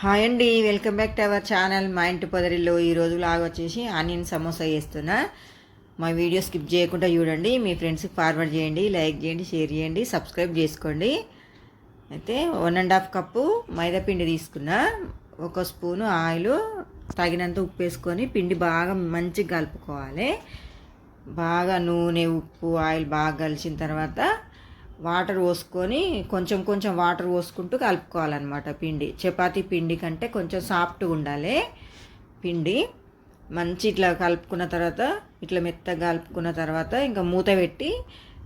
Hi అండి welcome back to our channel. మా ఇంటి పొదరిలో ఈరోజు లాగా వచ్చేసి ఆనియన్ సమోసా చేస్తున్నా. మా వీడియో స్కిప్ చేయకుండా చూడండి మీ ఫ్రెండ్స్కి ఫార్వర్డ్ చేయండి లైక్ చేయండి షేర్ చేయండి సబ్స్క్రైబ్ చేసుకోండి. అయితే వన్ అండ్ హాఫ్ కప్పు మైదా పిండి తీసుకున్నా. ఒక స్పూను ఆయిల్ తగినంత ఉప్పు వేసుకొని పిండి బాగా మంచిగా కలుపుకోవాలి. బాగా నూనె ఉప్పు ఆయిల్ బాగా కలిసిన తర్వాత వాటర్ పోసుకొని కొంచెం కొంచెం వాటర్ పోసుకుంటూ కలుపుకోవాలన్నమాట పిండి. చపాతీ పిండి కంటే కొంచెం సాఫ్ట్గా ఉండాలి పిండి. మంచి ఇట్లా కలుపుకున్న తర్వాత ఇట్లా మెత్తగా కలుపుకున్న తర్వాత ఇంకా మూత పెట్టి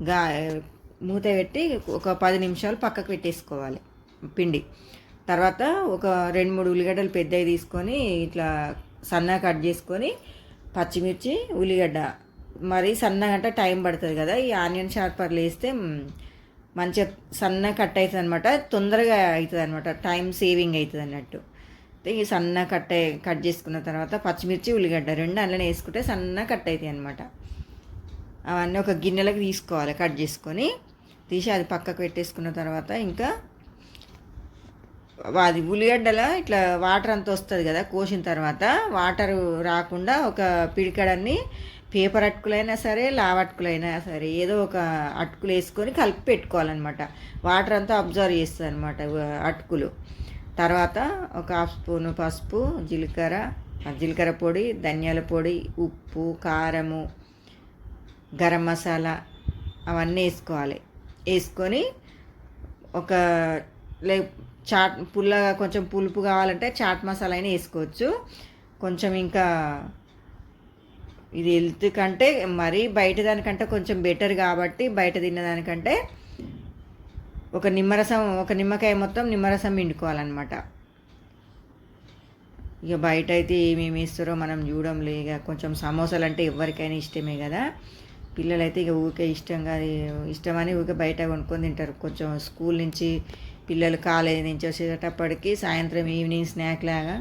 గా మూత పెట్టి ఒక పది నిమిషాలు పక్కకు పెట్టేసుకోవాలి పిండి. తర్వాత ఒక రెండు మూడు ఉల్లిగడ్డలు పెద్దవి తీసుకొని ఇట్లా సన్నగా కట్ చేసుకొని పచ్చిమిర్చి ఉల్లిగడ్డ. మరి సన్నగా అంటే టైం పడుతుంది కదా ఈ ఆనియన్ షార్పర్లు వేస్తే మంచిగా సన్నగా కట్ అవుతుంది అనమాట తొందరగా అవుతుంది అనమాట టైం సేవింగ్ అవుతుంది అన్నట్టు ఈ సన్న కట్ కట్ చేసుకున్న తర్వాత పచ్చిమిర్చి ఉల్లిగడ్డ రెండు అందులోనే వేసుకుంటే సన్న కట్ అవుతాయి అనమాట అవన్నీ ఒక గిన్నెలకు తీసుకోవాలి కట్ చేసుకొని. తీసి అది పక్కకు పెట్టేసుకున్న తర్వాత ఇంకా అది ఉల్లిగడ్డల ఇట్లా వాటర్ అంతా వస్తుంది కదా కోసిన తర్వాత వాటర్ రాకుండా ఒక పిడికడన్ని పేపర్ అటుకులైనా సరే లావ్ అటుకులైనా సరే ఏదో ఒక అటుకులు వేసుకొని కలిపి పెట్టుకోవాలన్నమాట. వాటర్ అంతా అబ్జర్వ్ చేస్తుంది అనమాట అటుకులు. తర్వాత ఒక హాఫ్ స్పూను పసుపు జీలకర్ర జీలకర్ర పొడి ధనియాల పొడి ఉప్పు కారము గరం మసాలా అవన్నీ వేసుకోవాలి. వేసుకొని ఒక లే చాట్ పుల్లగా కొంచెం పులుపు కావాలంటే చాట్ మసాలా అయినా వేసుకోవచ్చు. కొంచెం ఇంకా ఇది హెల్త్ కంటే మరీ బయట దానికంటే కొంచెం బెటర్ కాబట్టి బయట తిన్నదానికంటే ఒక నిమ్మరసం ఒక నిమ్మకాయ మొత్తం నిమ్మరసం పిండుకోవాలన్నమాట. ఇక బయట అయితే ఏమేమి ఇస్తారో మనం చూడంలే. ఇక కొంచెం సమోసాలు అంటే ఎవరికైనా ఇష్టమే కదా. పిల్లలైతే ఇక ఊరికే ఇష్టంగా ఇష్టమని ఊరికే బయట కొనుక్కొని తింటారు. కొంచెం స్కూల్ నుంచి పిల్లలు కాలేజీ నుంచి వచ్చేటప్పటికి సాయంత్రం ఈవినింగ్ స్నాక్ లాగా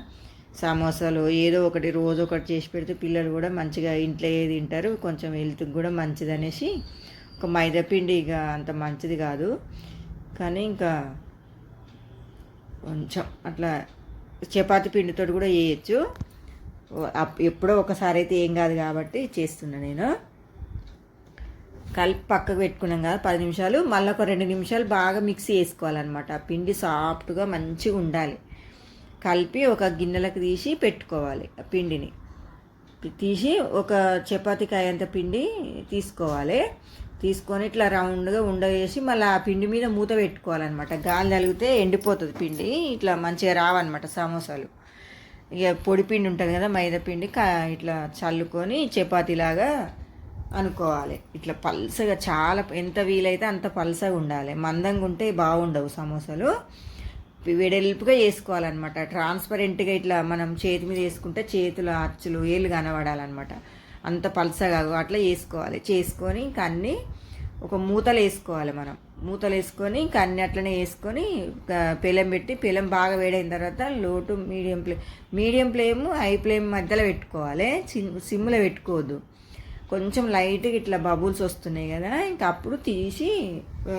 సమోసాలు ఏదో ఒకటి రోజు ఒకటి చేసి పెడితే పిల్లలు కూడా మంచిగా ఇంట్లో ఏది తింటారు కొంచెం హెల్త్కి కూడా మంచిది అనేసి ఒక మైదా పిండి ఇక అంత మంచిది కాదు. కానీ ఇంకా కొంచెం అట్లా చపాతి పిండితో కూడా వేయచ్చు ఎప్పుడో ఒకసారి అయితే ఏం కాదు కాబట్టి చేస్తున్నా నేను. కలిపి పక్కకు పెట్టుకున్నాం కదా పది నిమిషాలు మళ్ళీ ఒక రెండు నిమిషాలు బాగా మిక్సీ వేసుకోవాలన్నమాట పిండి సాఫ్ట్గా మంచిగా ఉండాలి. కలిపి ఒక గిన్నెలకు తీసి పెట్టుకోవాలి పిండిని. తీసి ఒక చపాతీకాయ అంత పిండి తీసుకోవాలి. తీసుకొని ఇట్లా రౌండ్గా ఉండవేసి మళ్ళీ ఆ పిండి మీద మూత పెట్టుకోవాలన్నమాట. గాలి తగిలితే ఎండిపోతుంది పిండి. ఇట్లా మంచిగా రావన్నమాట సమోసాలు. ఇక పొడి పిండి ఉంటుంది కదా మైదా పిండి ఇట్లా చల్లుకొని చపాతీలాగా అనుకోవాలి. ఇట్లా పల్సగా చాలా ఎంత వీలైతే అంత పల్సగా ఉండాలి. మందంగా ఉంటే బాగుండవు సమోసాలు. వెడల్పుగా వేసుకోవాలన్నమాట ట్రాన్స్పరెంట్గా ఇట్లా మనం చేతి మీద వేసుకుంటే చేతుల అచ్చులు ఏళ్ళు కనబడాలన్నమాట. అంత పలసగా అట్లా వేసుకోవాలి చేసుకొని ఇంకా అన్నీ ఒక మూతలు వేసుకోవాలి మనం. మూతలు వేసుకొని ఇంకా అన్ని అట్లనే వేసుకొని పెలం పెట్టి పెలం బాగా వేడైన తర్వాత low to medium flame medium flame high flame మధ్యలో పెట్టుకోవాలి. సిమ్లో పెట్టుకోవద్దు. కొంచెం లైట్గా ఇట్లా బబుల్స్ వస్తున్నాయి కదా ఇంకా అప్పుడు తీసి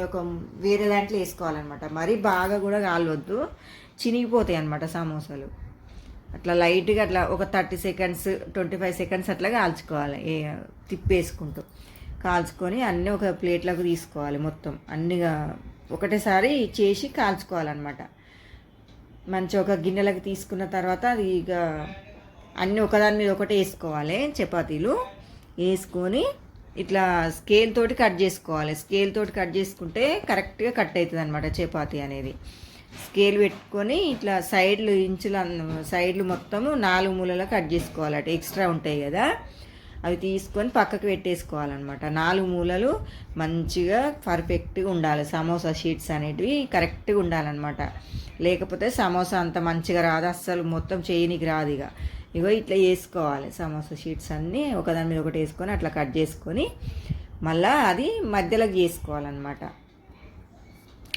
ఒక వేరే దాంట్లో వేసుకోవాలన్నమాట. మరీ బాగా కూడా కాలవద్దు. చినిగిపోతాయి అనమాట సమోసాలు. అట్లా లైట్గా అట్లా ఒక thirty seconds twenty five seconds అట్లా కాల్చుకోవాలి. తిప్పేసుకుంటూ. కాల్చుకొని అన్నీ ఒక ప్లేట్లోకి తీసుకోవాలి మొత్తం. అన్నిగా ఒకటేసారి చేసి కాల్చుకోవాలన్నమాట. మంచి ఒక గిన్నెలకు తీసుకున్న తర్వాత అది ఇక అన్నీ ఒకదాని మీద ఒకటే వేసుకోవాలి. చపాతీలు. వేసుకొని ఇట్లా స్కేల్ తోటి కట్ చేసుకోవాలి. స్కేల్ తోటి కట్ చేసుకుంటే కరెక్ట్గా కట్ అవుతుంది అనమాట చపాతి అనేది. స్కేల్ పెట్టుకొని ఇట్లా సైడ్లు ఇంచుల సైడ్లు మొత్తము నాలుగు మూలలో కట్ చేసుకోవాలి అటు ఎక్స్ట్రా ఉంటాయి కదా. అవి తీసుకొని పక్కకు పెట్టేసుకోవాలన్నమాట. నాలుగు మూలలు మంచిగా పర్ఫెక్ట్గా ఉండాలి. సమోసా షీట్స్ అనేటివి కరెక్ట్గా ఉండాలన్నమాట. లేకపోతే సమోసా అంత మంచిగా రాదు. అస్సలు మొత్తం చేయనికి రాదు ఇక. ఇగో ఇట్లా వేసుకోవాలి సమోసా షీట్స్ అన్నీ ఒకదాని మీద ఒకటి వేసుకొని అట్లా కట్ చేసుకొని మళ్ళీ అది మధ్యలోకి చేసుకోవాలన్నమాట.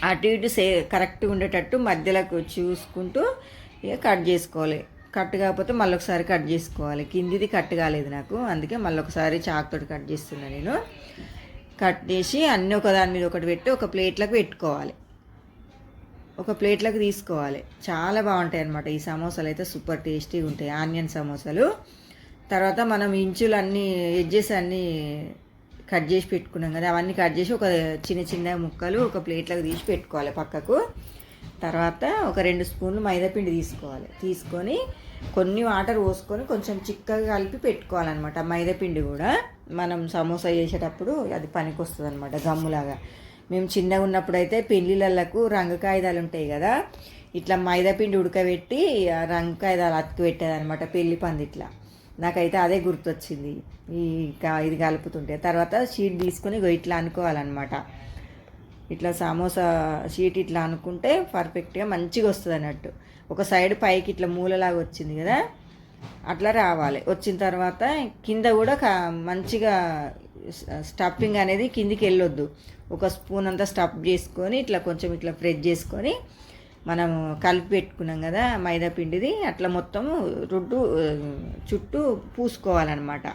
అటు ఇటు సే కరెక్ట్గా ఉండేటట్టు మధ్యలోకి చూసుకుంటూ ఇక కట్ చేసుకోవాలి. కట్ కాకపోతే మళ్ళీ ఒకసారి కట్ చేసుకోవాలి. కిందిది కట్ కాలేదు నాకు. అందుకే మళ్ళీ ఒకసారి చాకుతోటి కట్ చేస్తున్నా నేను. కట్ చేసి అన్నీ ఒకదాని మీద ఒకటి పెట్టి ఒక ప్లేట్లకు పెట్టుకోవాలి. ఒక ప్లేట్లోకి తీసుకోవాలి. చాలా బాగుంటాయి అన్నమాట ఈ సమోసాలు అయితే సూపర్ టేస్టీగా ఉంటాయి. ఆనియన్ సమోసాలు. తర్వాత మనం ఇంచులు అన్నీ ఎడ్జెస్ అన్నీ కట్ చేసి పెట్టుకున్నాం కదా అవన్నీ కట్ చేసి ఒక చిన్న చిన్న ముక్కలు ఒక ప్లేట్లోకి తీసి పెట్టుకోవాలి పక్కకు. తర్వాత ఒక రెండు స్పూన్లు మైదాపిండి తీసుకోవాలి. తీసుకొని కొన్ని వాటర్ పోసుకొని కొంచెం చిక్కగా కలిపి పెట్టుకోవాలన్నమాట. మైదాపిండి కూడా మనం సమోసా చేసేటప్పుడు అది పనికి వస్తుంది అనమాట గమ్ములాగా. మేము చిన్నగా ఉన్నప్పుడు అయితే పెళ్ళిళ్ళకు రంగు కాగితాలు ఉంటాయి కదా ఇట్లా మైదాపిండి ఉడకబెట్టి రంగు కాగితాలు అతికి పెట్టేదనమాట పెళ్ళి పందిట్లా నాకైతే అదే గుర్తొచ్చింది. ఈ ఇది కలుపుతుంటే. తర్వాత షీట్ తీసుకొని ఇట్లా అనుకోవాలన్నమాట. ఇట్లా సమోసా షీట్ ఇట్లా అనుకుంటే పర్ఫెక్ట్గా మంచిగా వస్తుంది అన్నట్టు. ఒక సైడ్ పైకి ఇట్లా మూలలాగా వచ్చింది కదా అట్లా రావాలి. వచ్చిన తర్వాత కింద కూడా మంచిగా స్టఫింగ్ అనేది కిందికి వెళ్ళొద్దు. ఒక స్పూన్ అంతా స్టఫ్ చేసుకొని ఇట్లా కొంచెం ఇట్లా ఫ్రెష్ చేసుకొని మనం కలిపి పెట్టుకున్నాం కదా మైదా పిండిది అట్లా మొత్తం రుడ్డు చుట్టూ పూసుకోవాలన్నమాట.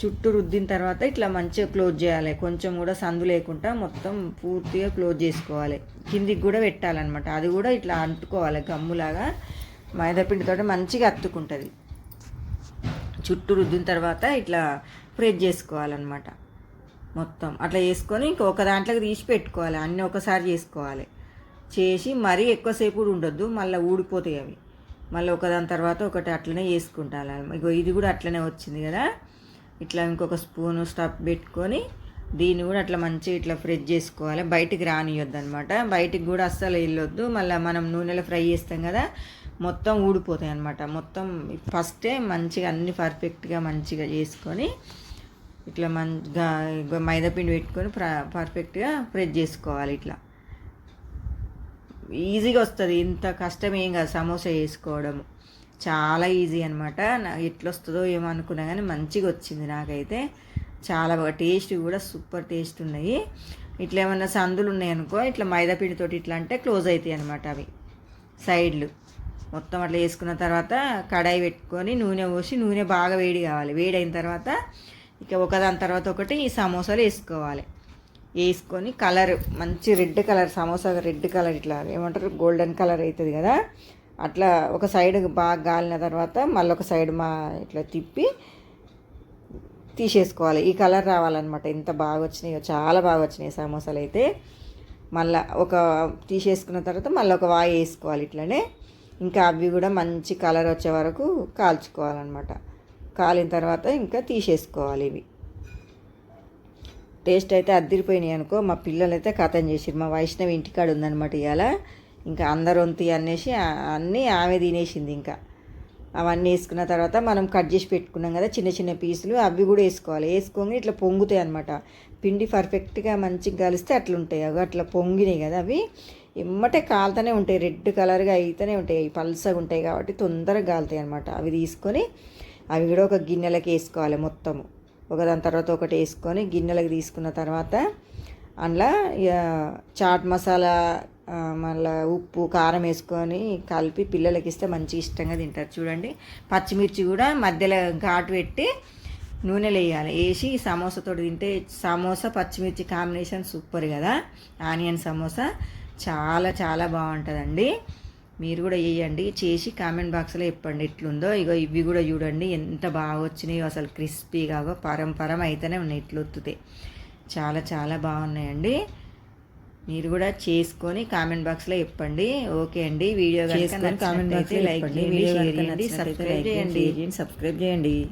చుట్టూ రుద్దిన తర్వాత ఇట్లా మంచిగా క్లోజ్ చేయాలి. కొంచెం కూడా సందు లేకుండా మొత్తం పూర్తిగా క్లోజ్ చేసుకోవాలి. కిందికి కూడా పెట్టాలన్నమాట. అది కూడా ఇట్లా అంటుకోవాలి గమ్ములాగా. మైదాపిండితో మంచిగా అత్తుకుంటుంది. చుట్టూ రుద్దిన తర్వాత ఇట్లా ఫ్రెష్ చేసుకోవాలన్నమాట. మొత్తం అట్లా చేసుకొని ఇంకొక దాంట్లోకి తీసి పెట్టుకోవాలి. అన్నీ ఒకసారి చేసుకోవాలి. చేసి మరీ ఎక్కువసేపు కూడా ఉండొద్దు. మళ్ళీ ఊడిపోతాయి అవి. మళ్ళీ ఒకదాని తర్వాత ఒకటి అట్లనే చేసుకుంటాను. ఇగో ఇది కూడా అట్లనే వచ్చింది కదా. ఇట్లా ఇంకొక స్పూను స్టఫ్ పెట్టుకొని దీన్ని కూడా అట్లా మంచిగా ఇట్లా ఫ్రెష్ చేసుకోవాలి. బయటికి రానియొద్దు అనమాట బయటికి కూడా అస్సలు వెళ్ళొద్దు. మళ్ళీ మనం నూనెలో ఫ్రై చేస్తాం కదా. మొత్తం ఊడిపోతాయి అనమాట మొత్తం ఫస్టే మంచిగా అన్ని పర్ఫెక్ట్గా మంచిగా చేసుకొని ఇట్లా మంచిగా మైదాపిండి పెట్టుకొని పర్ఫెక్ట్గా ఫ్రెష్ చేసుకోవాలి ఇట్లా. ఈజీగా వస్తుంది. ఇంత కష్టం ఏం కాదు. సమోసా చేసుకోవడం చాలా ఈజీ అనమాట ఎట్లా వస్తుందో ఏమో అనుకున్నా కానీ మంచిగా వచ్చింది నాకైతే. చాలా బాగా టేస్ట్ కూడా సూపర్ టేస్ట్ ఉన్నాయి. ఇట్లా ఏమన్నా సందులు ఉన్నాయి అనుకో ఇట్లా మైదాపిండితోటి ఇట్లా అంటే క్లోజ్ అవుతాయి అనమాట అవి. సైడ్లు మొత్తం అట్లా వేసుకున్న తర్వాత కడాయి పెట్టుకొని నూనె పోసి నూనె బాగా వేడి కావాలి. వేడి అయిన తర్వాత ఇక ఒకదాని తర్వాత ఒకటి ఈ సమోసాలు వేసుకోవాలి. వేసుకొని కలర్ మంచి red colour samosa red colour ఇట్లా ఏమంటారు? గోల్డెన్ కలర్ అవుతుంది కదా? అట్లా ఒక సైడ్ బాగా గాలిన తర్వాత మళ్ళీ ఒక సైడ్ మా ఇట్లా తిప్పి తీసేసుకోవాలి. ఈ కలర్ రావాలన్నమాట. ఎంత బాగా వచ్చినాయో చాలా బాగా వచ్చినాయి సమోసాలు అయితే. మళ్ళీ ఒక తీసేసుకున్న తర్వాత మళ్ళీ ఒక వాయి వేసుకోవాలి ఇట్లనే. ఇంకా అవి కూడా మంచి కలర్ వచ్చే వరకు కాల్చుకోవాలన్నమాట. కాలిన తర్వాత ఇంకా తీసేసుకోవాలి ఇవి. టేస్ట్ అయితే అద్దరిపోయినాయి అనుకో మా పిల్లలు అయితే కథం చేసిరు మా వైష్ణవి ఇంటికాడ ఉందన్నమాట ఇవాళ ఇంకా అందరు వంతి అనేసి అన్నీ ఆమె తినేసింది ఇంకా. అవన్నీ వేసుకున్న తర్వాత మనం కట్ చేసి పెట్టుకున్నాం కదా చిన్న చిన్న పీసులు అవి కూడా వేసుకోవాలి. వేసుకొని ఇట్లా పొంగుతాయి అనమాట పిండి పర్ఫెక్ట్గా మంచిగా కలిస్తే అట్లా ఉంటాయి అవి అట్లా పొంగినాయి కదా అవి. ఎమ్మటే కాలుతూనే ఉంటాయి రెడ్ కలర్గా అయితేనే ఉంటాయి. పల్సగా ఉంటాయి కాబట్టి తొందరగా కాలుతాయి అనమాట అవి తీసుకొని అవి కూడా ఒక గిన్నెలకు వేసుకోవాలి మొత్తము. ఒకదాని తర్వాత ఒకటి వేసుకొని గిన్నెలకు తీసుకున్న తర్వాత అందులో ఇక చాట్ మసాలా మళ్ళీ ఉప్పు కారం వేసుకొని కలిపి పిల్లలకి ఇస్తే మంచి ఇష్టంగా తింటారు. చూడండి పచ్చిమిర్చి కూడా మధ్యలో ఘాటు పెట్టి నూనెలో వేయాలి వేసి సమోసాతో తింటే సమోసా పచ్చిమిర్చి కాంబినేషన్ సూపర్ కదా. ఆనియన్ సమోసా చాలా చాలా బాగుంటుందండి. మీరు కూడా వేయండి చేసి కామెంట్ బాక్స్లో చెప్పండి ఎట్లుందో. ఇగో ఇవి కూడా చూడండి. ఎంత బాగా వచ్చినాయో అసలు క్రిస్పీగా పరం పరం అయితేనే ఉన్నాయి ఇట్లు ఒత్తుతాయి చాలా చాలా బాగున్నాయండి. మీరు కూడా చేసుకొని కామెంట్ బాక్స్లో చెప్పండి. ఓకే అండి. వీడియో కామెంట్ బాక్స్లో లైక్ చేయండి సబ్స్క్రైబ్ చేయండి సబ్స్క్రైబ్ చేయండి.